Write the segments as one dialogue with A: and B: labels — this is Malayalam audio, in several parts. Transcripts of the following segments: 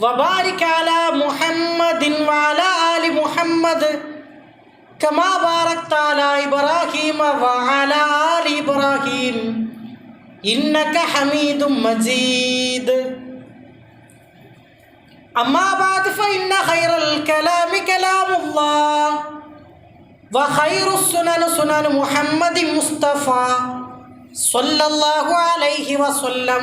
A: وبارك على محمد وعلى آل محمد كما باركت على إبراهيم وعلى آل إبراهيم إنك حميد مجيد أما بعد فإن خير الكلام كلام الله وخير السنن سنن محمد مصطفى صلى الله عليه وسلم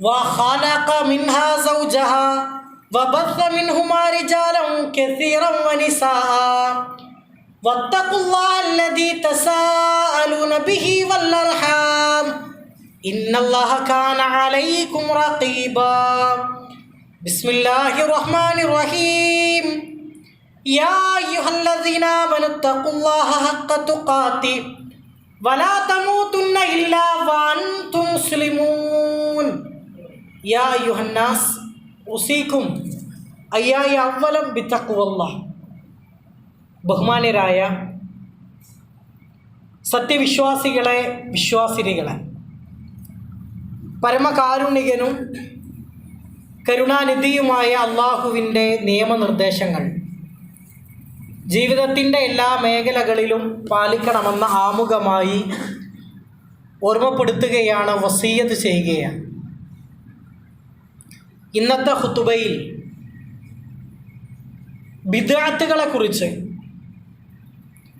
A: وخلق منها زوجها وبث منهما رجالا كثيرا ونساء. واتقوا الله الذي تساءلون به والأرحام. إن الله كان عليكم رقيبا. بسم الله الرحمن الرحيم. يا أيها الذين آمنوا اتقوا الله حق تقاته. ولا تموتن إلا وأنتم مسلمون. യാ യുഹന്നാസ് ഉസീഖും അയ്യായ അവലം ബിത്തക്കുവല്ല ബഹുമാന്യരായ സത്യവിശ്വാസികളെ വിശ്വാസിനികളെ പരമകാരുണികനും കരുണാനിധിയുമായ അള്ളാഹുവിന്റെ നിയമനിർദ്ദേശങ്ങൾ ജീവിതത്തിന്റെ എല്ലാ മേഖലകളിലും പാലിക്കണമെന്ന ആമുഖമായി ഓർമ്മപ്പെടുത്തുകയാണ് വസീയത്ത് ചെയ്യുകയാണ്. ഇന്നത്തെ ഹുത്തുബയിൽ കുറിച്ച്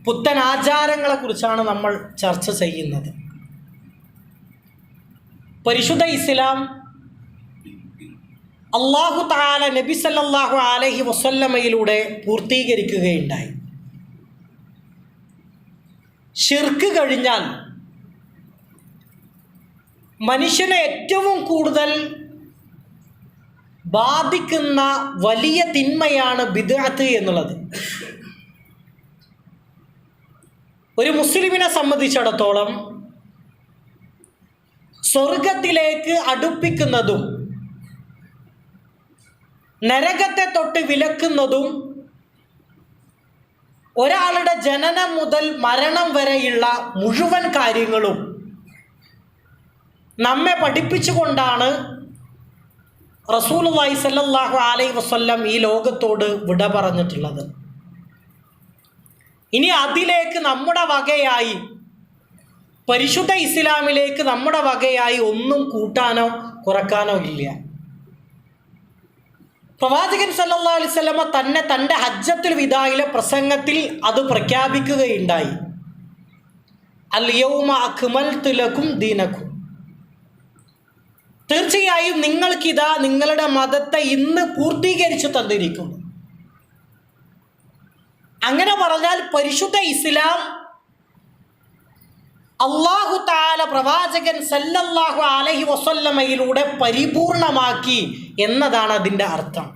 A: പുത്തൻ ആചാരങ്ങളെ കുറിച്ചാണ് നമ്മൾ ചർച്ച ചെയ്യുന്നത്. പരിശുദ്ധ ഇസ്ലാം അള്ളാഹു താല നബി സല്ലാഹു അലഹി വസല്ലമയിലൂടെ പൂർത്തീകരിക്കുകയുണ്ടായി. ഷിർക്ക് കഴിഞ്ഞാൽ മനുഷ്യനെ ഏറ്റവും കൂടുതൽ ബാധിക്കുന്ന വലിയ തിന്മയാണ് ബിദ്അത്ത് എന്നുള്ളത്. ഒരു മുസ്ലിമിനെ സംബന്ധിച്ചിടത്തോളം സ്വർഗത്തിലേക്ക് അടുപ്പിക്കുന്നതും നരകത്തെ തൊട്ട് വിലക്കുന്നതും ഒരാളുടെ ജനനം മുതൽ മരണം വരെയുള്ള മുഴുവൻ കാര്യങ്ങളും നമ്മെ പഠിപ്പിച്ചുകൊണ്ടാണ് റസൂലുള്ളാഹി സല്ലല്ലാഹു അലൈഹി വസല്ലം ഈ ലോകത്തോട് വിട പറഞ്ഞിട്ടുള്ളത്. ഇനി അതിലേക്ക് നമ്മുടെ വകയായി പരിശുദ്ധ ഇസ്ലാമിലേക്ക് നമ്മുടെ വകയായി ഒന്നും കൂട്ടാനോ കുറക്കാനോ ഇല്ല. പ്രവാചകൻ സല്ലാ അലൈഹി വസല്ലമ തന്നെ തന്റെ ഹജ്ജത്തിൽ വിദായിലെ പ്രസംഗത്തിൽ അത് പ്രഖ്യാപിക്കുകയുണ്ടായി. അൽ യൗമ അക്മൽതു ലക്കും ദീനക്കും തീർച്ചയായും നിങ്ങൾക്കിതാ നിങ്ങളുടെ മതത്തെ ഇന്ന് പൂർത്തീകരിച്ചു തന്നിരിക്കുന്നു. അങ്ങനെ പറഞ്ഞാൽ പരിശുദ്ധ ഇസ്ലാം അള്ളാഹു താല പ്രവാചകൻ സല്ലല്ലാഹു അലഹി വസല്ലമയിലൂടെ പരിപൂർണമാക്കി എന്നതാണ് അതിന്റെ അർത്ഥം.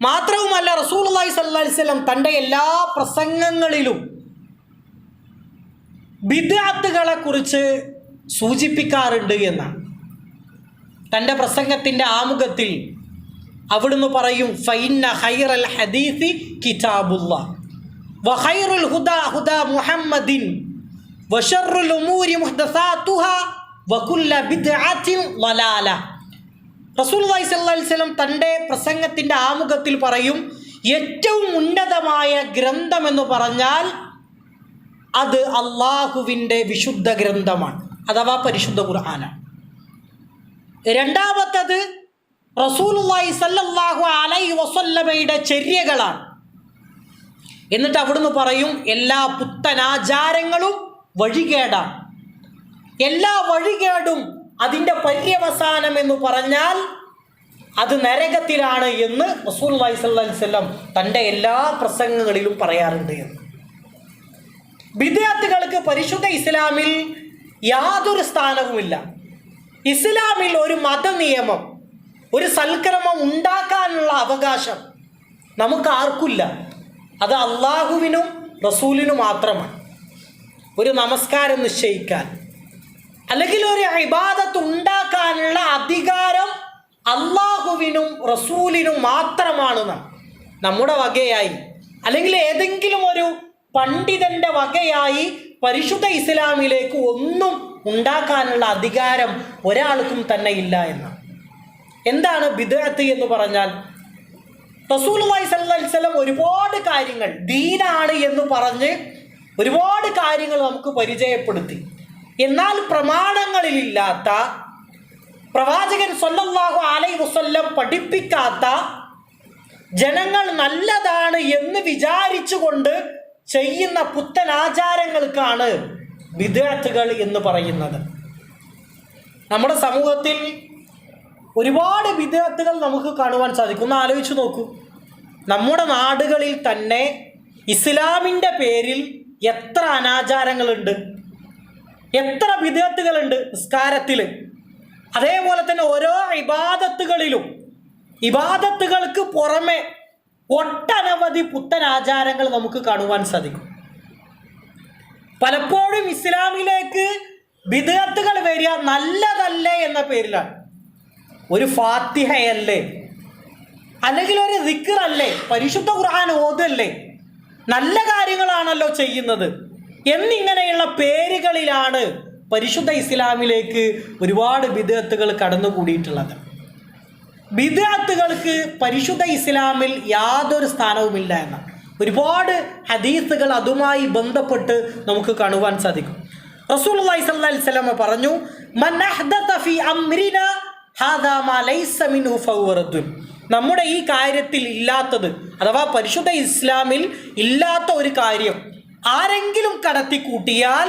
A: മാത്രവുമല്ല റസൂൽ അള്ളാഹി സല്ലാ സ്വലം തന്റെ എല്ലാ പ്രസംഗങ്ങളിലും ബിദ്യാത്തുകളെ കുറിച്ച് സൂചിപ്പിക്കാറുണ്ട് എന്നാണ്. തന്റെ പ്രസംഗത്തിന്റെ ആമുഖത്തിൽ അവിടുന്ന് പറയും ഫൈന ഹൈറൽ ഹദീസി കിതാബുല്ല. വഹൈറുൽ ഹുദ ഹുദ മുഹമ്മദിൻ. വഷറുൽ ഉമൂരി മുഹ്ദസാത്തുഹ. വകുല്ല ബിദ്അത്തിൻ സ്വല്ലല്ലാഹി അലൈഹി വസല്ലം തന്റെ പ്രസംഗത്തിന്റെ ആമുഖത്തിൽ പറയും ഏറ്റവും ഉന്നതമായ ഗ്രന്ഥം എന്ന് പറഞ്ഞാൽ അത് അള്ളാഹുവിന്റെ വിശുദ്ധ ഗ്രന്ഥമാണ്. അഥവാ പരിശുദ്ധ ഖുർആാനാണ്. രണ്ടാമത്തത് റസൂലുള്ളാഹി സല്ലല്ലാഹു അലൈഹി വസല്ലമയുടെ ചര്യകളാണ്. എന്നിട്ട് അവിടുന്ന് പറയും എല്ലാ പുത്തനാചാരങ്ങളും വഴികേടാണ്. എല്ലാ വഴികേടും അതിന്റെ പര്യവസാനം എന്ന് പറഞ്ഞാൽ അത് നരകത്തിലാണ് എന്ന് റസൂൽ അലൈഹി വസല്ലം തന്റെ എല്ലാ പ്രസംഗങ്ങളിലും പറയാറുണ്ട് എന്ന്. വിദ്യാർത്ഥികൾക്ക് പരിശുദ്ധ ഇസ്ലാമിൽ യാതൊരു സ്ഥാനവുമില്ല. ഇസ്ലാമിൽ ഒരു മതനിയമം ഒരു സൽക്രമം ഉണ്ടാക്കാനുള്ള അവകാശം നമുക്ക് ആർക്കില്ല അത് അള്ളാഹുവിനും റസൂലിനു മാത്രമാണ്. ഒരു നമസ്കാരം നിശ്ചയിക്കാൻ അല്ലെങ്കിൽ ഒരു ഇബാദത്ത് ഉണ്ടാക്കാനുള്ള അധികാരം അള്ളാഹുവിനും റസൂലിനും മാത്രമാണ് നമ്മുടെ വകയായി അല്ലെങ്കിൽ ഏതെങ്കിലും ഒരു പണ്ഡിതന്റെ വകയായി പരിശുദ്ധ ഇസ്ലാമിലേക്ക് ഒന്നും ഉണ്ടാക്കാനുള്ള അധികാരം ഒരാൾക്കും തന്നെ ഇല്ല എന്ന്. എന്താണ് ബിദഅത്ത് എന്ന് പറഞ്ഞാൽ? അലൈഹി വസല്ലം ഒരുപാട് കാര്യങ്ങൾ ദീനാണ് എന്ന് പറഞ്ഞ് ഒരുപാട് കാര്യങ്ങൾ നമുക്ക് പരിചയപ്പെടുത്തി. എന്നാൽ പ്രമാണങ്ങളിലില്ലാത്ത പ്രവാചകൻ സ്വല്ലല്ലാഹു അലൈഹി വസ്ല്ലം പഠിപ്പിക്കാത്ത ജനങ്ങൾ നല്ലതാണ് എന്ന് വിചാരിച്ചുകൊണ്ട് ചെയ്യുന്ന പുത്തൻ ആചാരങ്ങൾക്കാണ് വിദ്യാർത്ഥികൾ എന്ന് പറയുന്നത്. നമ്മുടെ സമൂഹത്തിൽ ഒരുപാട് വിദ്യാർത്ഥികൾ നമുക്ക് കാണുവാൻ സാധിക്കും. ഒന്ന് ആലോചിച്ച് നോക്കൂ. നമ്മുടെ നാടുകളിൽ തന്നെ ഇസ്ലാമിന്റെ പേരിൽ എത്ര അനാചാരങ്ങളുണ്ട്? എത്ര വിദ്യാർത്ഥികളുണ്ട് നിസ്കാരത്തിൽ? അതേപോലെ തന്നെ ഓരോ ഇബാദത്തുകളിലും ഇബാദത്തുകൾക്ക് പുറമെ ഒട്ടനവധി പുത്തൻ ആചാരങ്ങൾ നമുക്ക് കാണുവാൻ സാധിക്കും. പലപ്പോഴും ഇസ്ലാമിലേക്ക് ബിദത്തുകൾ വരിക നല്ലതല്ലേ എന്ന പേരിലാണ്. ഒരു ഫാത്തിഹയല്ലേ? അല്ലെങ്കിൽ ഒരു ദിക്കറല്ലേ പരിശുദ്ധ ഖുർആൻ ഓതല്ലേ? നല്ല കാര്യങ്ങളാണല്ലോ ചെയ്യുന്നത്. എന്നിങ്ങനെയുള്ള പേരുകളിലാണ് പരിശുദ്ധ ഇസ്ലാമിലേക്ക് ഒരുപാട് വിദഗത്തുകൾ കടന്നുകൂടിയിട്ടുള്ളത്. ബിദാത്തുകൾക്ക് പരിശുദ്ധ ഇസ്ലാമിൽ യാതൊരു സ്ഥാനവുമില്ല എന്ന ഒരുപാട് ഹദീസുകൾ അതുമായി ബന്ധപ്പെട്ട് നമുക്ക് കാണുവാൻ സാധിക്കും. റസൂൽ അലൈഹി പറഞ്ഞു നമ്മുടെ ഈ കാര്യത്തിൽ ഇല്ലാത്തത് അഥവാ പരിശുദ്ധ ഇസ്ലാമിൽ ഇല്ലാത്ത ഒരു കാര്യം ആരെങ്കിലും കടത്തി കൂട്ടിയാൽ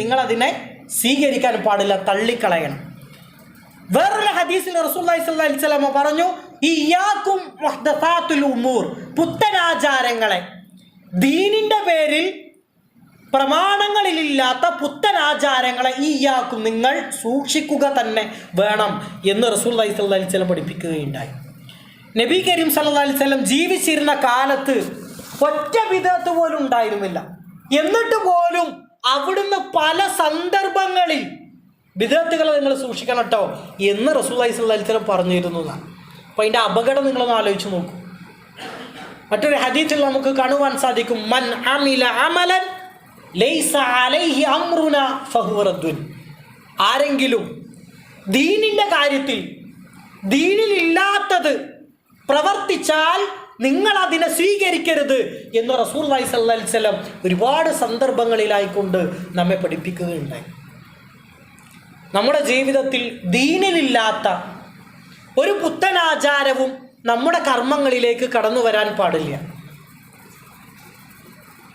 A: നിങ്ങൾ അതിനെ സ്വീകരിക്കാൻ പാടില്ല തള്ളിക്കളയണം. വേറൊരു ഹദീസിൽ വസല്ലം പറഞ്ഞു ഉമൂർ. പുത്തനാചാരങ്ങളെ. ദീനിന്റെ പേരിൽ പ്രമാണങ്ങളിലില്ലാത്ത പുത്തനാചാരങ്ങളെ ഈയാക്കും നിങ്ങൾ സൂക്ഷിക്കുക തന്നെ വേണം എന്ന് സ്വല്ലല്ലാഹി അലൈഹി സ്വലം പഠിപ്പിക്കുകയുണ്ടായി. നബി കരീം സല്ലല്ലാഹി അലൈഹി വസല്ലം ജീവിച്ചിരുന്ന കാലത്ത് ഒറ്റ വിധത്ത് പോലും ഉണ്ടായിരുന്നില്ല. എന്നിട്ട് പോലും അവിടുന്ന് പല സന്ദർഭങ്ങളിൽ വിദഗ്ധകളെ നിങ്ങൾ സൂക്ഷിക്കണം കേട്ടോ. എന്ന് റസൂലായി സല്ലാസ്ലം പറഞ്ഞിരുന്നു എന്നാണ് അപ്പോൾ അതിന്റെ അപകടം നിങ്ങളൊന്ന് ആലോചിച്ച് നോക്കൂ. മറ്റൊരു ഹദീത്തിൽ നമുക്ക് കാണുവാൻ സാധിക്കും. മൻ ലൈസ അലൈഹി ആരെങ്കിലും ദീനിന്റെ കാര്യത്തിൽ ദീനിലില്ലാത്തത് പ്രവർത്തിച്ചാൽ നിങ്ങൾ അതിനെ സ്വീകരിക്കരുത് എന്ന് റസൂൽ വൈ അല്ലാസ്ലം ഒരുപാട് സന്ദർഭങ്ങളിലായിക്കൊണ്ട് നമ്മെ പഠിപ്പിക്കുകയുണ്ടായി. നമ്മുടെ ജീവിതത്തിൽ ദീനിലില്ലാത്ത ഒരു പുത്തനാചാരവും നമ്മുടെ കർമ്മങ്ങളിലേക്ക് കടന്നു വരാൻ പാടില്ല.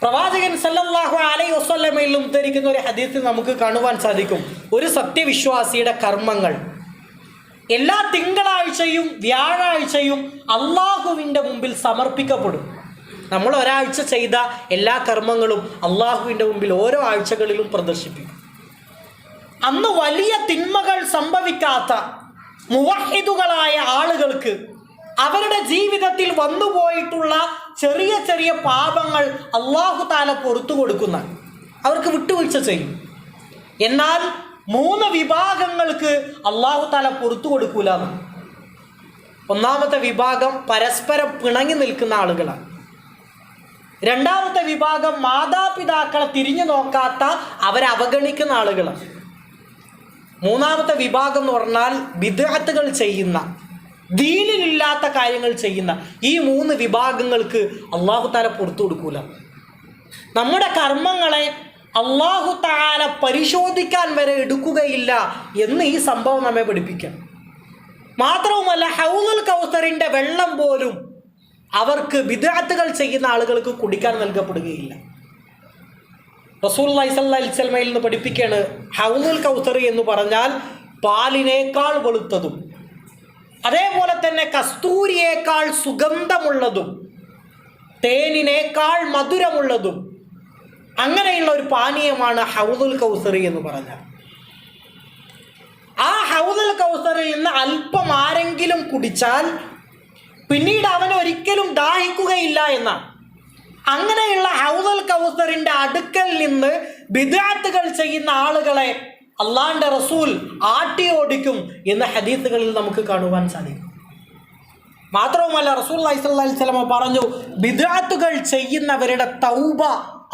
A: പ്രവാചകൻ സല്ലല്ലാഹു അലൈഹി വസല്ലമയിൽ ഉദ്ധരിക്കുന്ന ഒരു ഹദീസിൽ നമുക്ക് കാണുവാൻ സാധിക്കും. ഒരു സത്യവിശ്വാസിയുടെ കർമ്മങ്ങൾ. എല്ലാ തിങ്കളാഴ്ചയും വ്യാഴാഴ്ചയും അള്ളാഹുവിന്റെ മുമ്പിൽ സമർപ്പിക്കപ്പെടും. നമ്മൾ ഒരാഴ്ച ചെയ്ത എല്ലാ കർമ്മങ്ങളും അള്ളാഹുവിന്റെ മുമ്പിൽ ഓരോ ആഴ്ചകളിലും പ്രദർശിപ്പിക്കും. അന്ന് വലിയ തിന്മകൾ സംഭവിക്കാത്ത മുവഹിദുകളായ ആളുകൾക്ക് അവരുടെ ജീവിതത്തിൽ വന്നുപോയിട്ടുള്ള ചെറിയ ചെറിയ പാപങ്ങൾ അള്ളാഹു താല പുറത്തു കൊടുക്കുന്ന അവർക്ക് വിട്ടുവീഴ്ച ചെയ്യും. എന്നാൽ മൂന്ന് വിഭാഗങ്ങൾക്ക് അള്ളാഹു താല പുറത്തു കൊടുക്കൂല ഒന്നാമത്തെ വിഭാഗം പരസ്പരം പിണങ്ങി നിൽക്കുന്ന ആളുകളാണ്. രണ്ടാമത്തെ വിഭാഗം മാതാപിതാക്കളെ തിരിഞ്ഞു നോക്കാത്ത അവരെ അവഗണിക്കുന്ന ആളുകളാണ്. മൂന്നാമത്തെ വിഭാഗം എന്ന് പറഞ്ഞാൽ വിദഗ്ധകൾ ചെയ്യുന്ന ദീനിലില്ലാത്ത കാര്യങ്ങൾ ചെയ്യുന്ന ഈ മൂന്ന് വിഭാഗങ്ങൾക്ക് അള്ളാഹു താല പുറത്തു കൊടുക്കൂല. നമ്മുടെ കർമ്മങ്ങളെ അള്ളാഹു താല പരിശോധിക്കാൻ വരെ എടുക്കുകയില്ല എന്ന് ഈ സംഭവം നമ്മെ പഠിപ്പിക്കാം. മാത്രവുമല്ല ഹൗലുൽ കൗസറിന്റെ വെള്ളം പോലും അവർക്ക് വിദഗ്ധകൾ ചെയ്യുന്ന ആളുകൾക്ക് കുടിക്കാൻ നൽകപ്പെടുകയില്ല. റസൂൽ അലിസ്ലമയിൽ നിന്ന് പഠിപ്പിക്കുകയാണ് ഹൗലുൽ കൗസറി എന്ന് പറഞ്ഞാൽ പാലിനേക്കാൾ വെളുത്തതും അതേപോലെ തന്നെ കസ്തൂരിയേക്കാൾ സുഗന്ധമുള്ളതും തേനിനേക്കാൾ മധുരമുള്ളതും അങ്ങനെയുള്ള ഒരു പാനീയമാണ് ഹൗദുൽ കൗസറി എന്ന് പറഞ്ഞാൽ. ആ ഹൗദുൽ കൗസറിൽ നിന്ന് അല്പം ആരെങ്കിലും കുടിച്ചാൽ പിന്നീട് അവൻ ഒരിക്കലും ദാഹിക്കുകയില്ല എന്നാണ്. അങ്ങനെയുള്ള ഹൗദൽ കൗസറിന്റെ അടുക്കൽ നിന്ന് ബിദാത്തുകൾ ചെയ്യുന്ന ആളുകളെ അള്ളാന്റെ റസൂൽ ആട്ടി ഓടിക്കും എന്ന ഹദീസുകളിൽ നമുക്ക് കാണുവാൻ സാധിക്കും. മാത്രവുമല്ല റസൂൽ അലൈഹി സ്വലമ പറഞ്ഞു ബിദാത്തുകൾ ചെയ്യുന്നവരുടെ തൗബ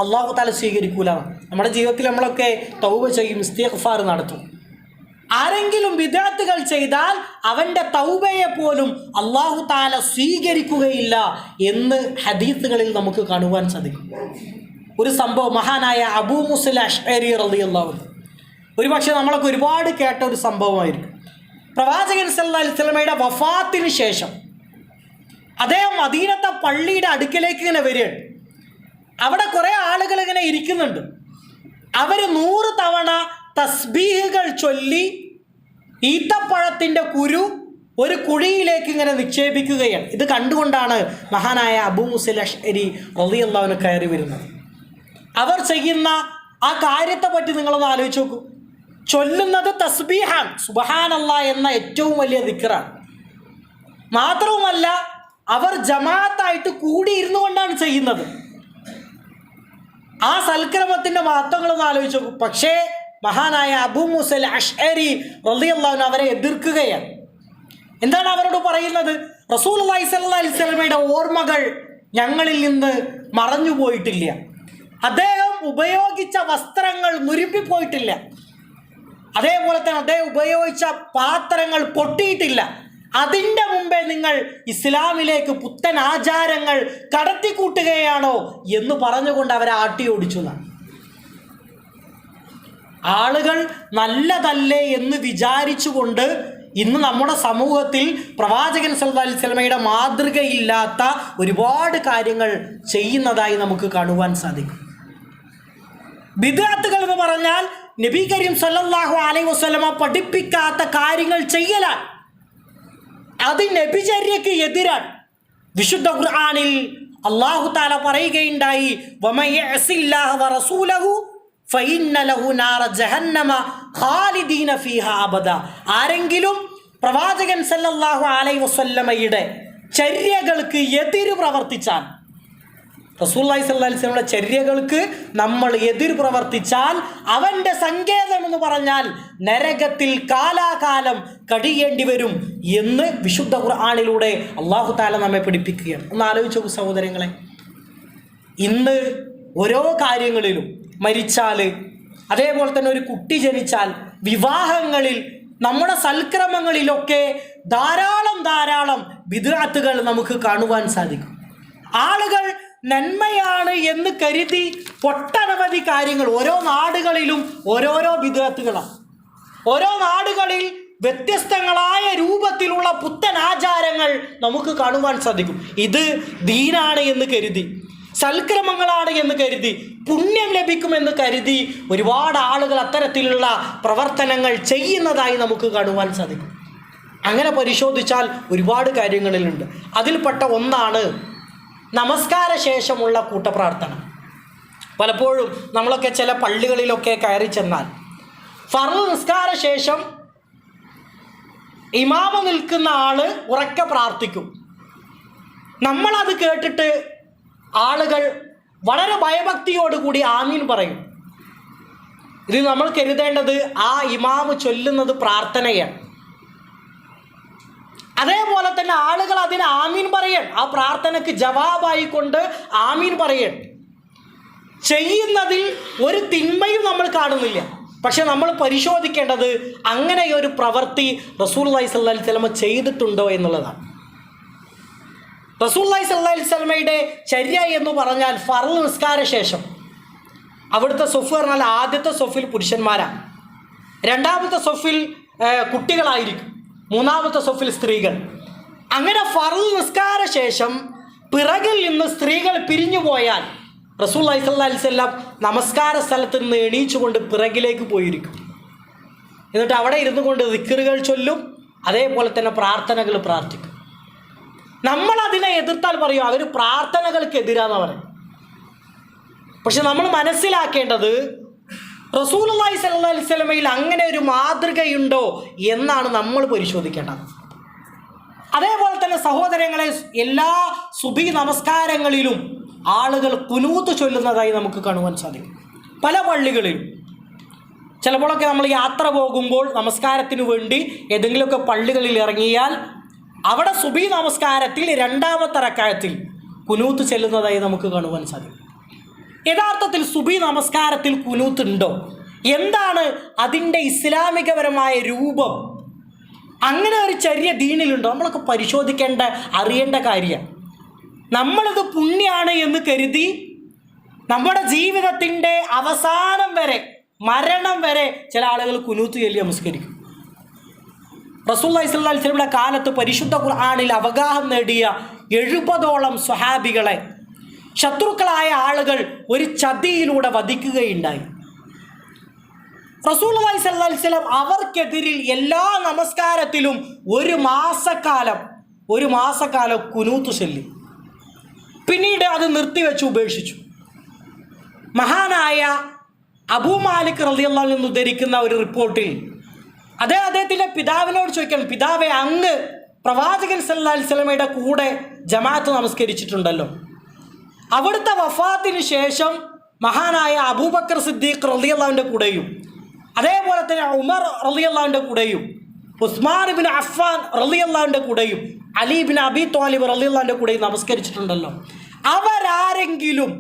A: അള്ളാഹു താല സ്വീകരിക്കൂല. നമ്മുടെ ജീവിതത്തിൽ നമ്മളൊക്കെ തൗബ ചെയ്യും ഇസ്തിഗ്ഫാർ നടത്തും. ആരെങ്കിലും വിദാത്തുകൾ ചെയ്താൽ അവന്റെ തൗബയെ പോലും അള്ളാഹു താല സ്വീകരിക്കുകയില്ല എന്ന് ഹദീസുകളിൽ നമുക്ക് കാണുവാൻ സാധിക്കും. ഒരു സംഭവം മഹാനായ അബൂ മുസ്ല അഷ്അരി റളിയല്ലാഹു ഒരു പക്ഷേ നമ്മളൊക്കെ ഒരുപാട് കേട്ട ഒരു സംഭവമായിരിക്കും. പ്രവാചകൻ സല്ലാ അലൈഹി സ്വലമയുടെ വഫാത്തിന് ശേഷം അദ്ദേഹം മദീനത്തെ പള്ളിയുടെ അടുക്കലേക്ക് ഇങ്ങനെ വരികയാണ്. അവിടെ കുറേ ആളുകൾ ഇങ്ങനെ ഇരിക്കുന്നുണ്ട്. അവർ നൂറ് തവണ തസ്ബീഹുകൾ ചൊല്ലി ഈത്തപ്പഴത്തിന്റെ കുരു ഒരു കുഴിയിലേക്ക് ഇങ്ങനെ നിക്ഷേപിക്കുകയാണ്. ഇത് കണ്ടുകൊണ്ടാണ് മഹാനായ അബു മുസൽ അഷ്അരി റളിയല്ലാഹുവിന് കയറി വരുന്നത്. അവർ ചെയ്യുന്ന ആ കാര്യത്തെ പറ്റി നിങ്ങളൊന്ന് ആലോചിച്ച് നോക്കൂ. ചൊല്ലുന്നത് തസ്ബീഹാൻ സുബഹാനല്ല എന്ന ഏറ്റവും വലിയ ദിക്കറാണ് മാത്രവുമല്ല അവർ ജമാഅത്തായിട്ട് കൂടിയിരുന്നു കൊണ്ടാണ് ചെയ്യുന്നത്. ആ സൽക്രമത്തിന്റെ മഹത്വങ്ങളൊന്ന് ആലോചിച്ച് നോക്കും. പക്ഷേ മഹാനായ അബു മുസൽ അഷ്അരി റളിയല്ലാഹു അവരെ എതിർക്കുകയാണ്. എന്താണ് അവരോട് പറയുന്നത്? റസൂൽ അലൈഹി സ്വല്ലല്ലാഹി സ്വലമയുടെ ഓർമ്മകൾ ഞങ്ങളിൽ നിന്ന് മറഞ്ഞു പോയിട്ടില്ല. അദ്ദേഹം ഉപയോഗിച്ച വസ്ത്രങ്ങൾ നുരുമ്പിപ്പോയിട്ടില്ല അതേപോലെ തന്നെ അദ്ദേഹം ഉപയോഗിച്ച പാത്രങ്ങൾ പൊട്ടിയിട്ടില്ല. അതിന്റെ മുമ്പേ നിങ്ങൾ ഇസ്ലാമിലേക്ക് പുത്തൻ ആചാരങ്ങൾ കടത്തിക്കൂട്ടുകയാണോ എന്ന് പറഞ്ഞുകൊണ്ട് അവരെ ആട്ടി ഓടിച്ചു എന്നാണ്. ആളുകൾ നല്ലതല്ലേ എന്ന് വിചാരിച്ചുകൊണ്ട് ഇന്ന് നമ്മുടെ സമൂഹത്തിൽ പ്രവാചകൻ സല്ലല്ലാഹു അലൈഹി വസല്ലമയുടെ മാതൃകയില്ലാത്ത ഒരുപാട് കാര്യങ്ങൾ ചെയ്യുന്നതായി നമുക്ക് കാണുവാൻ സാധിക്കും. വിദ്യാർത്ഥികൾ എന്ന് പറഞ്ഞാൽ നബി കരീം സല്ലാഹു അലൈഹി വസല്ലമ പഠിപ്പിക്കാത്ത കാര്യങ്ങൾ ചെയ്യലാണ്. അത് നബിചര്യക്ക് എതിരാണ്. വിശുദ്ധ ഖുർആാനിൽ അള്ളാഹു താല പറയുകയുണ്ടായി "വമൻ യഅസില്ലാഹ വറസൂലഹു ഫഇന്ന ലഹു നാറ ജഹന്നമ ഖാലിദീന ഫീഹാ അബദ. ആരെങ്കിലും പ്രവാചകൻ സല്ലല്ലാഹു അലൈഹി വസല്ലമയുടെ ചര്യകൾക്ക് എതിര് പ്രവർത്തിച്ചാൽ റസൂല്ലായി സല്ലി സ്വലമുടെ ചര്യകൾക്ക് നമ്മൾ എതിർ പ്രവർത്തിച്ചാൽ അവന്റെ സങ്കേതം എന്ന് പറഞ്ഞാൽ നരകത്തിൽ കാലാകാലം കഴിയേണ്ടി വരും എന്ന് വിശുദ്ധ ഖുർആാനിലൂടെ അള്ളാഹു താല നമ്മെ പഠിപ്പിക്കുകയാണ്. ഒന്ന് ആലോചിച്ചു സഹോദരങ്ങളെ. ഇന്ന് ഓരോ കാര്യങ്ങളിലും മരിച്ചാൽ അതേപോലെ തന്നെ ഒരു കുട്ടി ജനിച്ചാൽ വിവാഹങ്ങളിൽ നമ്മുടെ സൽക്രമങ്ങളിലൊക്കെ ധാരാളം ധാരാളം വിദ്രാത്തുകൾ നമുക്ക് കാണുവാൻ സാധിക്കും. ആളുകൾ നന്മയാണ് എന്ന് കരുതി ഒട്ടനവധി കാര്യങ്ങൾ ഓരോ നാടുകളിലും ഓരോരോ വിദ്യാർത്ഥികളാണ് ഓരോ നാടുകളിൽ വ്യത്യസ്തങ്ങളായ രൂപത്തിലുള്ള പുത്തൻ ആചാരങ്ങൾ നമുക്ക് കാണുവാൻ സാധിക്കും. ഇത് ദീനാണ് എന്ന് കരുതി. സൽക്രമങ്ങളാണ് എന്ന് കരുതി പുണ്യം ലഭിക്കുമെന്ന് കരുതി ഒരുപാട് ആളുകൾ അത്തരത്തിലുള്ള പ്രവർത്തനങ്ങൾ ചെയ്യുന്നതായി നമുക്ക് കാണുവാൻ സാധിക്കും. അങ്ങനെ പരിശോധിച്ചാൽ ഒരുപാട് കാര്യങ്ങളിലുണ്ട്. അതിൽപ്പെട്ട ഒന്നാണ് നമസ്കാര ശേഷമുള്ള കൂട്ടപ്രാർത്ഥന. പലപ്പോഴും നമ്മളൊക്കെ ചില പള്ളികളിലൊക്കെ കയറി ചെന്നാൽ ഫറു നിസ്കാര ശേഷം ഇമാമ നിൽക്കുന്ന ആൾ ഉറക്കെ പ്രാർത്ഥിക്കും. നമ്മളത് കേട്ടിട്ട് ആളുകൾ വളരെ ഭയഭക്തിയോടുകൂടി ആമീൻ പറയും. ഇത് നമ്മൾ കരുതേണ്ടത് ആ ഇമാമ് ചൊല്ലുന്നത് പ്രാർത്ഥനയാണ്. അതേപോലെ തന്നെ ആളുകൾ അതിന് ആമീൻ പറയണം. ആ പ്രാർത്ഥനയ്ക്ക് ജവാബായിക്കൊണ്ട് ആമീൻ പറയണം. ചെയ്യുന്നതിൽ ഒരു തിന്മയും നമ്മൾ കാണുന്നില്ല. പക്ഷെ നമ്മൾ പരിശോധിക്കേണ്ടത് അങ്ങനെ ഒരു പ്രവൃത്തി റസൂൽ അലൈഹി സ്വലമ ചെയ്തിട്ടുണ്ടോ എന്നുള്ളതാണ്. റസൂൽ അലൈഹി സ്വല്ലി സ്വലമയുടെ ചര്യ എന്ന് പറഞ്ഞാൽ ഫറൽ നിസ്കാര ശേഷം. അവിടുത്തെ സൊഫ് പറഞ്ഞാൽ ആദ്യത്തെ സൊഫിൽ പുരുഷന്മാരാണ്. രണ്ടാമത്തെ സൊഫിൽ കുട്ടികളായിരിക്കും. മൂന്നാമത്തെ സൊഫിൽ സ്ത്രീകൾ. അങ്ങനെ ഫറൽ നിസ്കാര ശേഷം പിറകിൽ നിന്ന് സ്ത്രീകൾ പിരിഞ്ഞു പോയാൽ റസൂൽ അലൈഹി അലിസ്ല്ലാം നമസ്കാര സ്ഥലത്ത് നിന്ന് എണീച്ചുകൊണ്ട് പിറകിലേക്ക് പോയിരിക്കും. എന്നിട്ട് അവിടെ ഇരുന്നു കൊണ്ട് ദിക്കറുകൾ ചൊല്ലും അതേപോലെ തന്നെ പ്രാർത്ഥനകൾ പ്രാർത്ഥിക്കും. നമ്മൾ അതിനെ എതിർത്താൽ പറയും അവർ പ്രാർത്ഥനകൾക്ക് എതിരാന്ന് പറയും. പക്ഷെ നമ്മൾ മനസ്സിലാക്കേണ്ടത് റസൂൽ അള്ളാഹി സല്ലാ അങ്ങനെ ഒരു മാതൃകയുണ്ടോ എന്നാണ് നമ്മൾ പരിശോധിക്കേണ്ടത്. അതേപോലെ തന്നെ സഹോദരങ്ങളെ എല്ലാ സുബി നമസ്കാരങ്ങളിലും ആളുകൾ കുനൂത്ത് ചൊല്ലുന്നതായി നമുക്ക് കാണുവാൻ സാധിക്കും. പല പള്ളികളിലും. ചിലപ്പോഴൊക്കെ നമ്മൾ യാത്ര പോകുമ്പോൾ നമസ്കാരത്തിന് വേണ്ടി ഏതെങ്കിലുമൊക്കെ പള്ളികളിൽ ഇറങ്ങിയാൽ അവിടെ സുബി നമസ്കാരത്തിൽ രണ്ടാമത്തെ റക്കായത്തിൽ കുനൂത്ത് ചെല്ലുന്നതായി നമുക്ക് കാണുവാൻ സാധിക്കും. യഥാർത്ഥത്തിൽ സുബി നമസ്കാരത്തിൽ കുനൂത്ത് ഉണ്ടോ എന്താണ് അതിന്റെ ഇസ്ലാമികപരമായ രൂപം? അങ്ങനെ ഒരു ചെറിയ ദീനിലുണ്ടോ? നമ്മളൊക്കെ പരിശോധിക്കേണ്ട അറിയേണ്ട കാര്യമാണ് നമ്മളിത് പുണ്യാണ് എന്ന് കരുതി നമ്മുടെ ജീവിതത്തിന്റെ അവസാനം വരെ മരണം വരെ ചില ആളുകൾ കുനൂത്ത് ചൊല്ലി നമസ്കരിക്കും. റസൂൽ ഇസ്ലാസ്ലമിയുടെ കാലത്ത് പരിശുദ്ധ ഖുർആാനിൽ അവഗാഹം നേടിയ എഴുപതോളം സ്വഹാബികളെ ശത്രുക്കളായ ആളുകൾ ഒരു ചതിയിലൂടെ വധിക്കുകയുണ്ടായി. റസൂൽ അലൈഹി സ്വലം അവർക്കെതിരിൽ എല്ലാ നമസ്കാരത്തിലും ഒരു മാസക്കാലം ഒരു മാസക്കാലം കുനൂത്ത് ചൊല്ലി. പിന്നീട് അത് നിർത്തിവെച്ച് ഉപേക്ഷിച്ചു. മഹാനായ അബൂമാലിക് നിന്ന് ഉദ്ധരിക്കുന്ന ഒരു റിപ്പോർട്ടിൽ അതേ അദ്ദേഹത്തിന്റെ പിതാവിനോട് ചോദിക്കണം. പിതാവെ അങ്ങ് പ്രവാചകൻ സല്ലല്ലാഹു അലൈഹി സ്വലമയുടെ കൂടെ ജമാഅത്ത് നമസ്കരിച്ചിട്ടുണ്ടല്ലോ. അവിടുത്തെ വഫാത്തിന് ശേഷം മഹാനായ അബൂബക്കർ സിദ്ദീഖ് റളിയല്ലാഹുവിന്റെ കൂടെയും അതേപോലെ തന്നെ ഉമർ റളിയല്ലാഹുവിന്റെ കൂടെയും ഉസ്മാൻ ബിൻ അഫ്ഫാൻ അള്ളാവിന്റെ കൂടെയും അലി ബിൻ അബി തോലിബ് റളിയല്ലാഹുവിന്റെ കൂടെയും നമസ്കരിച്ചിട്ടുണ്ടല്ലോ. അവരാരെങ്കിലും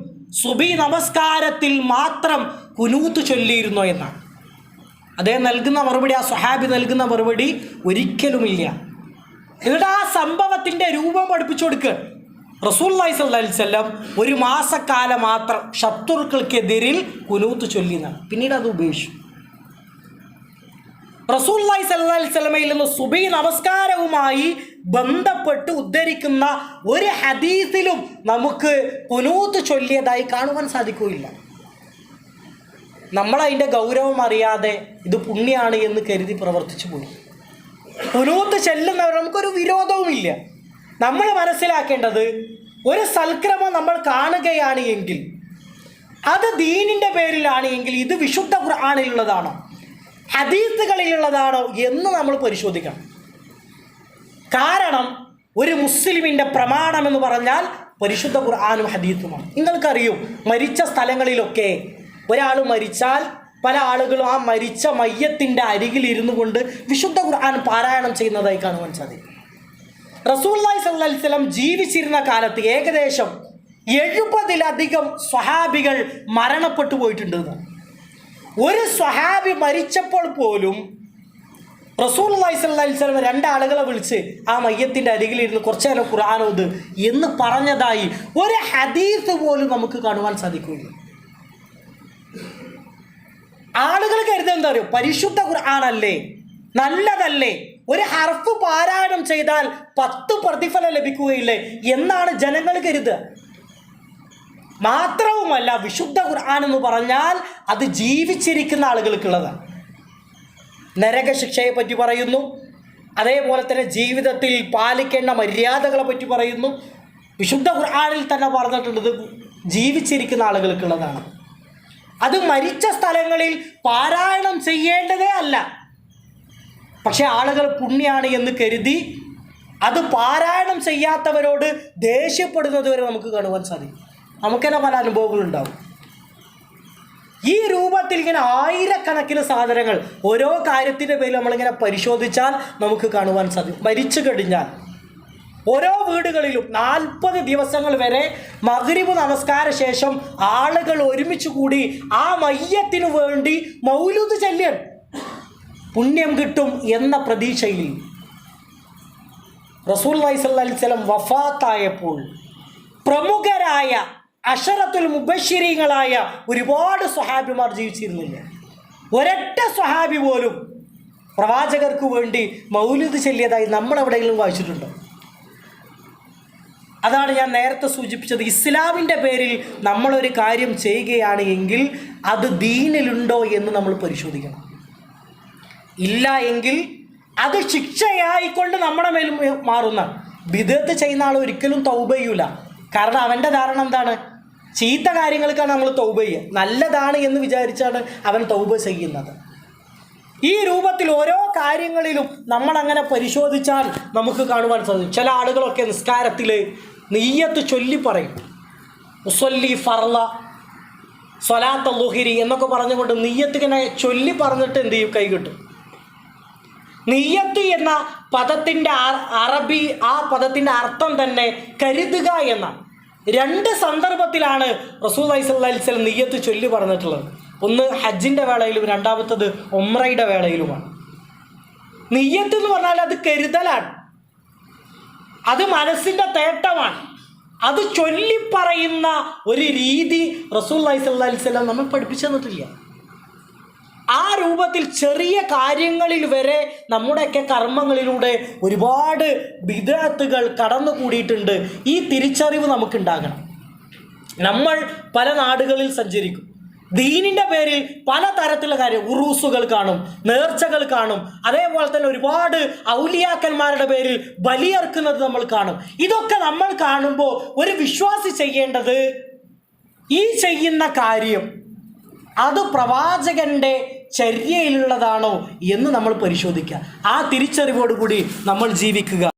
A: സുബി നമസ്കാരത്തിൽ മാത്രം കുനൂത്ത് ചൊല്ലിയിരുന്നോ എന്നാണ്. അദ്ദേഹം നൽകുന്ന മറുപടി ആ സ്വഹാബി നൽകുന്ന മറുപടി ഒരിക്കലുമില്ല. എന്നിട്ട് ആ സംഭവത്തിന്റെ രൂപം പഠിപ്പിച്ചു കൊടുക്കുക റസൂല്ലായി സ്വല്ലം ഒരു മാസക്കാലം മാത്രം ശത്രുക്കൾക്കെതിരിൽ കുനൂത്ത് ചൊല്ലിയെന്നാണ്. പിന്നീട് അത് ഉപേക്ഷിച്ചു. റസൂല്ലായി സല്ലി സ്വലമയിൽ നിന്ന് സുബൈ നമസ്കാരവുമായി ബന്ധപ്പെട്ട് ഉദ്ധരിക്കുന്ന ഒരു ഹദീസിലും നമുക്ക് കുനൂത്ത് ചൊല്ലിയതായി കാണുവാൻ സാധിക്കുകയില്ല. നമ്മളതിന്റെ ഗൗരവം അറിയാതെ ഇത് പുണ്യാണ് എന്ന് കരുതി പ്രവർത്തിച്ചു പോയി. പുനൂത്ത് ചെല്ലുന്നവർ നമുക്കൊരു വിരോധവുമില്ല. നമ്മൾ മനസ്സിലാക്കേണ്ടത് ഒരു സൽക്രമം നമ്മൾ കാണുകയാണ് എങ്കിൽ അത് ദീനിന്റെ പേരിലാണ് എങ്കിൽ ഇത് വിശുദ്ധ ഖുർആാനിലുള്ളതാണോ. ഹദീസുകളിലുള്ളതാണോ എന്ന് നമ്മൾ പരിശോധിക്കണം. കാരണം ഒരു മുസ്ലിമിന്റെ പ്രമാണം എന്ന് പറഞ്ഞാൽ പരിശുദ്ധ ഖുർആാനും ഹദീസുമാണ്. നിങ്ങൾക്കറിയും മരിച്ച സ്ഥലങ്ങളിലൊക്കെ ഒരാൾ മരിച്ചാൽ പല ആളുകളും ആ മരിച്ച മയ്യത്തിന്റെ അരികിൽ ഇരുന്നു കൊണ്ട് വിശുദ്ധ ഖുർആൻ പാരായണം ചെയ്യുന്നതായി കാണുവാൻ സാധിക്കും. റസൂല്ലായി സല്ലി സ്വലം ജീവിച്ചിരുന്ന കാലത്ത് ഏകദേശം എഴുപതിലധികം സ്വഹാബികൾ മരണപ്പെട്ടു പോയിട്ടുണ്ട് ഒരു സ്വഹാബി മരിച്ചപ്പോൾ പോലും റസൂൽ അള്ളഹി സ്വല്ലി സ്വലം രണ്ടാളുകളെ വിളിച്ച് ആ മയ്യത്തിന്റെ അരികിലിരുന്ന് കുറച്ചു നേരം ഖുർആാനോത് എന്ന് പറഞ്ഞതായി ഒരു ഹദീസ് പോലും നമുക്ക് കാണുവാൻ സാധിക്കില്ല ആളുകൾ കരുതുന്നത് എന്താ പറയുക പരിശുദ്ധ ഖുർആാനല്ലേ? നല്ലതല്ലേ? ഒരു ഹർഫ് പാരായണം ചെയ്താൽ പത്ത് പ്രതിഫലം ലഭിക്കുകയില്ലേ? എന്നാണ് ജനങ്ങൾ കരുതുക. മാത്രവുമല്ല വിശുദ്ധ ഖുർആൻ എന്ന് പറഞ്ഞാൽ അത് ജീവിച്ചിരിക്കുന്ന ആളുകൾക്കുള്ളതാണ് നരകശിക്ഷയെ പറ്റി പറയുന്നു. അതേപോലെ തന്നെ ജീവിതത്തിൽ പാലിക്കേണ്ട മര്യാദകളെ പറ്റി പറയുന്നു. വിശുദ്ധ ഖുർആാനിൽ തന്നെ പറഞ്ഞിട്ടുള്ളത് ജീവിച്ചിരിക്കുന്ന ആളുകൾക്കുള്ളതാണ്. അത് മരിച്ച സ്ഥലങ്ങളിൽ പാരായണം ചെയ്യേണ്ടതേ അല്ല. പക്ഷെ ആളുകൾ പുണ്യാണ് എന്ന് കരുതി അത് പാരായണം ചെയ്യാത്തവരോട് ദേഷ്യപ്പെടുന്നത് വരെ നമുക്ക് കാണുവാൻ സാധിക്കും. നമുക്ക് തന്നെ പല അനുഭവങ്ങളുണ്ടാവും. ഈ രൂപത്തിൽ ഇങ്ങനെ ആയിരക്കണക്കിന് സാധനങ്ങൾ ഓരോ കാര്യത്തിന്റെ പേരിൽ നമ്മളിങ്ങനെ പരിശോധിച്ചാൽ നമുക്ക് കാണുവാൻ സാധിക്കും. മരിച്ചു കഴിഞ്ഞാൽ ഓരോ വീടുകളിലും നാൽപ്പത് ദിവസങ്ങൾ വരെ മഗ്രിബ് നമസ്കാര ശേഷം ആളുകൾ ഒരുമിച്ച് കൂടി ആ മയ്യത്തിനു വേണ്ടി മൗലൂദ് ചെല്ലിയൻ പുണ്യം കിട്ടും എന്ന പ്രതീക്ഷയിൽ റസൂൽ വൈസല്ലം വഫാത്തായപ്പോൾ പ്രമുഖരായ അഷറത്തുൽ മുബശ്ശിരിങ്ങളായ ഒരുപാട് സ്വഹാബിമാർ ജീവിച്ചിരുന്നില്ല. ഒരൊറ്റ സ്വഹാബി പോലും പ്രവാചകർക്ക് വേണ്ടി മൗലിദ് ചെല്ലിയതായി നമ്മൾ എവിടെയെങ്കിലും വായിച്ചിട്ടുണ്ടോ? അതാണ് ഞാൻ നേരത്തെ സൂചിപ്പിച്ചത്. ഇസ്ലാമിന്റെ പേരിൽ നമ്മളൊരു കാര്യം ചെയ്യുകയാണ് എങ്കിൽ അത് ദീനിലുണ്ടോ എന്ന് നമ്മൾ പരിശോധിക്കണം. ഇല്ല എങ്കിൽ അത് ശിക്ഷയായിക്കൊണ്ട് നമ്മുടെ മേൽ മാറുന്ന വിദഗ്ധ ചെയ്യുന്ന ആൾ ഒരിക്കലും തൗബ കാരണം അവന്റെ ധാരണ എന്താണ്? ചീത്ത കാര്യങ്ങൾക്കാണ് നമ്മൾ തൗബ ചെയ്യുക. നല്ലതാണ് എന്ന് വിചാരിച്ചാണ് അവൻ തൗബ ചെയ്യുന്നത്. ഈ രൂപത്തിൽ ഓരോ കാര്യങ്ങളിലും നമ്മൾ അങ്ങനെ പരിശോധിച്ചാൽ നമുക്ക് കാണുവാൻ സാധിക്കും. ചില ആളുകളൊക്കെ നിസ്കാരത്തിൽ നെയ്യത്ത് ചൊല്ലി പറയും. മുസൊല്ലി ഫർള സ്വലാത്ത ലുഹിരി എന്നൊക്കെ പറഞ്ഞുകൊണ്ട് നെയ്യത്ത് ഇങ്ങനെ ചൊല്ലി പറഞ്ഞിട്ട് എന്ത് ചെയ്യും? കൈ കിട്ടും. നിയ്യത്ത് എന്ന പദത്തിന്റെ അറബി ആ പദത്തിന്റെ അർത്ഥം തന്നെ കരുതുക എന്നാണ്. രണ്ട് സന്ദർഭത്തിലാണ് റസൂൽ അലൈഹിസ്വല്ലം നിയ്യത്ത് ചൊല്ലി പറഞ്ഞിട്ടുള്ളത്. ഒന്ന് ഹജ്ജിന്റെ വേളയിലും രണ്ടാമത്തത് ഒമ്രയുടെ വേളയിലുമാണ്. നിയ്യത്ത് എന്ന് പറഞ്ഞാൽ അത് കരുതലാണ്. അത് മനസ്സിന്റെ തേട്ടമാണ്. അത് ചൊല്ലിപ്പറയുന്ന ഒരു രീതി റസൂൽ അലൈഹിസ്വല്ലം നമ്മൾ പഠിപ്പിച്ചു തന്നിട്ടില്ല. ആ രൂപത്തിൽ ചെറിയ കാര്യങ്ങളിൽ വരെ നമ്മുടെയൊക്കെ കർമ്മങ്ങളിലൂടെ ഒരുപാട് വിദഗ്ധകൾ കടന്നു കൂടിയിട്ടുണ്ട് ഈ തിരിച്ചറിവ് നമുക്കുണ്ടാകണം. നമ്മൾ പല നാടുകളിൽ സഞ്ചരിക്കും. ദീനിന്റെ പേരിൽ പല തരത്തിലുള്ള കാര്യം ഉറൂസുകൾ കാണും നേർച്ചകൾ കാണും. അതേപോലെ തന്നെ ഒരുപാട് ഔലിയാക്കന്മാരുടെ പേരിൽ ബലിയർക്കുന്നത് നമ്മൾ കാണും. ഇതൊക്കെ നമ്മൾ കാണുമ്പോൾ ഒരു വിശ്വാസി ചെയ്യേണ്ടത് ഈ ചെയ്യുന്ന കാര്യം അത് പ്രവാചകന്റെ ചര്യയിലുള്ളതാണോ എന്ന് നമ്മൾ പരിശോധിക്കുക. ആ തിരിച്ചറിവോടുകൂടി നമ്മൾ ജീവിക്കുക.